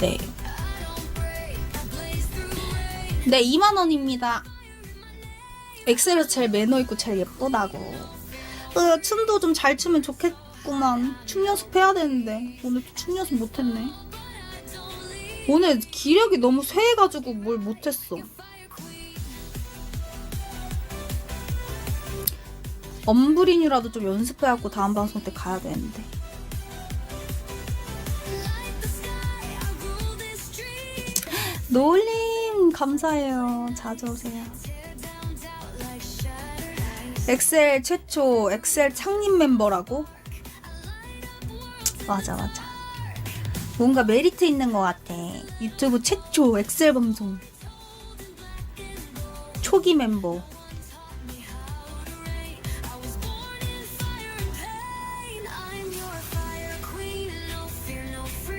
네. 네, 2만원입니다. 엑셀에서 제일 매너 있고 제일 예쁘다고. 으, 춤도 좀 잘 추면 좋겠구만. 춤 연습해야 되는데. 오늘 또춤 연습 못했네. 오늘 기력이 너무 쇠해가지고 뭘 못했어. 엄브린이라도 좀 연습해갖고 다음 방송 때 가야 되는데. 노을님 감사해요. 자주 오세요. 엑셀 최초 엑셀 창립 멤버라고? 맞아 맞아. 뭔가 메리트 있는 것 같아. 유튜브 최초 엑셀 방송 초기 멤버.